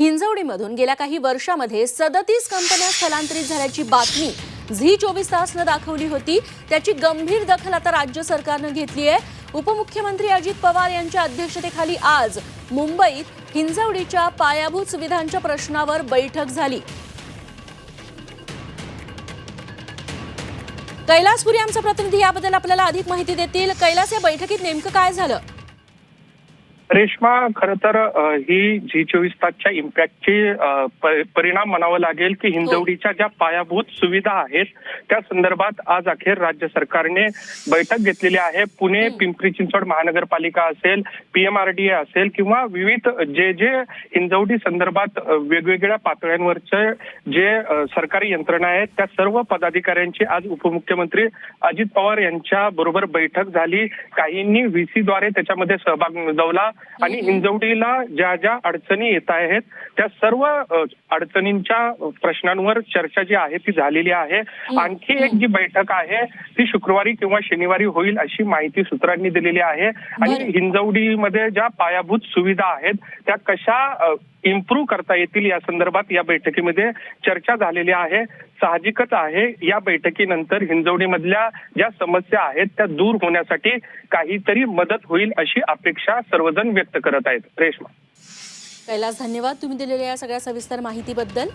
हिंजवडीमधून गेल्या काही वर्षामध्ये सदतीस कंपन्या स्थलांतरित झाल्याची बातमी झी चोवीस तासनं दाखवली होती. त्याची गंभीर दखल आता राज्य सरकारनं घेतली आहे. उपमुख्यमंत्री अजित पवार यांच्या अध्यक्षतेखाली आज मुंबईत हिंजवडीच्या पायाभूत सुविधांच्या प्रश्नावर बैठक झाली. कैलासपुरी आमचा प्रतिनिधी याबद्दल आपल्याला अधिक माहिती देतील. कैलास या बैठकीत नेमकं काय झालं? रेश्मा खरं तर ही झी चोवीस तासच्या इम्पॅक्टची परिणाम म्हणावं लागेल की हिंजवडीच्या ज्या पायाभूत सुविधा आहेत त्या संदर्भात आज अखेर राज्य सरकारने बैठक घेतलेली आहे. पुणे पिंपरी चिंचवड महानगरपालिका असेल पीएमआरडीए असेल किंवा विविध जे जे हिंजवडी संदर्भात वेगवेगळ्या पातळ्यांवरचे जे सरकारी यंत्रणा आहेत त्या सर्व पदाधिकाऱ्यांची आज उपमुख्यमंत्री अजित पवार यांच्या बरोबर बैठक झाली. काहींनी व्हीसीद्वारे त्याच्यामध्ये सहभाग नोंदवला. आणि हिंजवडीला ज्या ज्या अडचणी येत आहेत त्या सर्व अडचणींच्या प्रश्नांवर चर्चा जी आहे ती झालेली आहे. आणखी एक जी बैठक आहे ती शुक्रवारी किंवा शनिवारी होईल अशी माहिती सूत्रांनी दिलेली आहे. आणि. हिंजवडीमध्ये ज्या पायाभूत सुविधा आहेत त्या कशा इम्प्रूव्ह करता येतील या संदर्भात या बैठकीमध्ये चर्चा झालेली आहे. साहजिकच आहे. या बैठकीनंतर हिंजवडीमधल्या ज्या समस्या आहेत त्या दूर होण्यासाठी काहीतरी मदत होईल अशी अपेक्षा सर्वजण व्यक्त करत आहेत. रेश्मा. कैलास धन्यवाद तुम्ही दिलेल्या या सगळ्या सविस्तर माहितीबद्दल.